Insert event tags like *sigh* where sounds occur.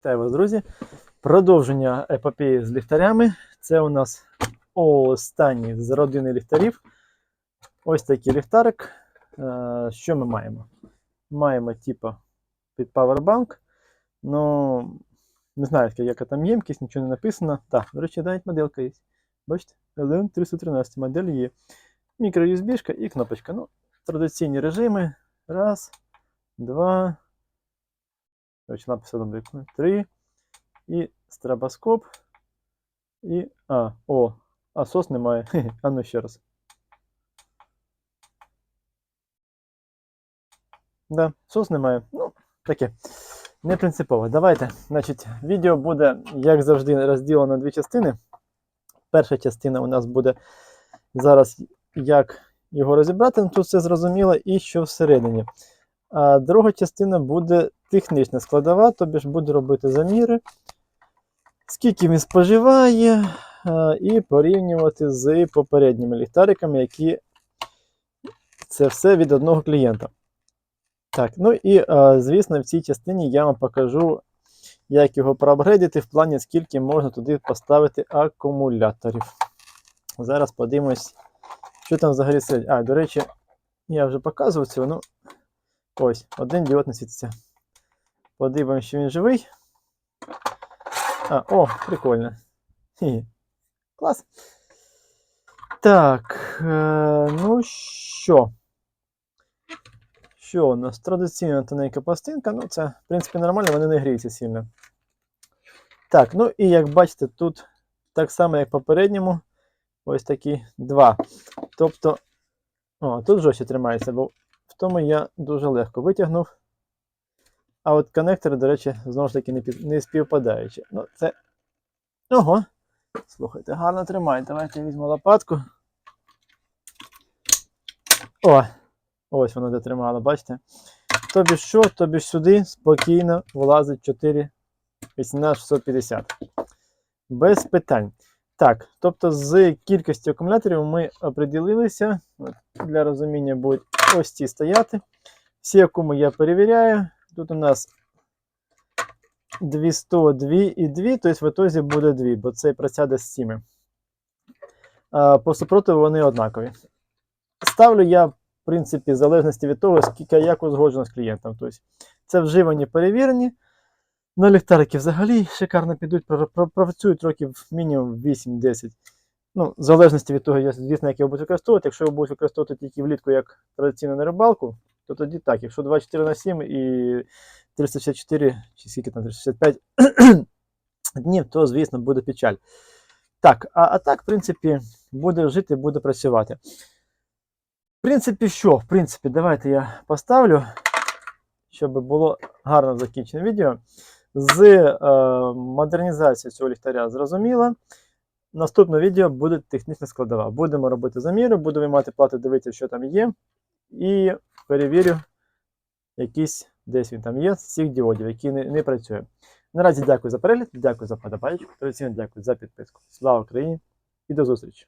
Вітаю вас, друзі. Продовження епопеї з ліхтарями. Це у нас останній з родини ліхтарів. Ось такий ліхтарик. Е, Що ми маємо? Маємо типу під Powerbank. Ну, не знаю, яка там ємкість, нічого не написано. Так, до речі, навіть моделька є. Бачите? LN313 модель є. Мікро-USB і кнопочка. Ну, традиційні режими. Раз, два. Бликнуть. Три. І стробоскоп. І. А, о, а сос немає. *laughs* Хе-хе. А ну ще раз. Да, сос немає. Ну, таке. Не принципово. Давайте. Значить, відео буде, як завжди, розділено на дві частини. Перша частина у нас буде зараз, як його розібрати, ну, тут все зрозуміло, і що всередині. А друга частина буде технічна складова, тобі ж буду робити заміри, скільки він споживає, і порівнювати з попередніми ліхтариками, які це все від одного клієнта. Так, ну і, звісно, в цій частині я вам покажу, як його проапгрейдити в плані, скільки можна туди поставити акумуляторів. Зараз подивимось, що там взагалі сидить. А, до речі, я вже показував цього, ну. Ось, один діод не світиться. Подивимося, що він живий. А, о, прикольно. Хі. Клас. Так, е, ну що? Що у нас? Традиційна тоненька пластинка. Ну, це, в принципі, нормально, вони не гріються сильно. Так, ну і як бачите, тут так само, як попередньому, ось такі два. Тобто, о, тут жорстче тримається, бо в тому я дуже легко витягнув. А от коннектори, до речі, знову ж таки не, під, не співпадаючі. Ну, це. Ого. Слухайте, гарно тримає. Давайте я візьму лопатку. О! Ось воно дотримало, бачите? Тобі що, тобі сюди спокійно влазить 4 18650. Без питань. Так, тобто з кількістю акумуляторів ми оприділилися. Для розуміння будуть ось ці стояти. Всі акуми я перевіряю. Тут у нас 200, 2 і 2, тобто в ітозі буде 2, бо це просяде з цими. По супротиву вони однакові. Ставлю я, в принципі, в залежності від того, скільки як узгоджено з клієнтом. Тобто, це вживані перевірені. На ліхтарики взагалі шикарно підуть, пр- пр- працюють років мінімум 8-10. Ну, в залежності від того, звісно, як його будуть використовувати. Якщо його будуть використовувати тільки влітку, як традиційно на рибалку, то тоді так. Якщо 24 на 7 і 364, чи скільки там 365 *clears throat* днів, то, звісно, буде печаль. Так, а, а так, в принципі, буде жити, буде працювати. В принципі, що? В принципі, давайте я поставлю, щоб було гарно закінчене відео. З е, модернізацією цього ліхтаря зрозуміло. Наступне відео буде технічна складова. Будемо робити заміри, буду виймати плати, дивитися, що там є. І перевірю, якийсь десь він там є з цих діодів, які не, не працює. Наразі дякую за перегляд, дякую за подобайку, традиційно дякую за підписку. Слава Україні і до зустрічі!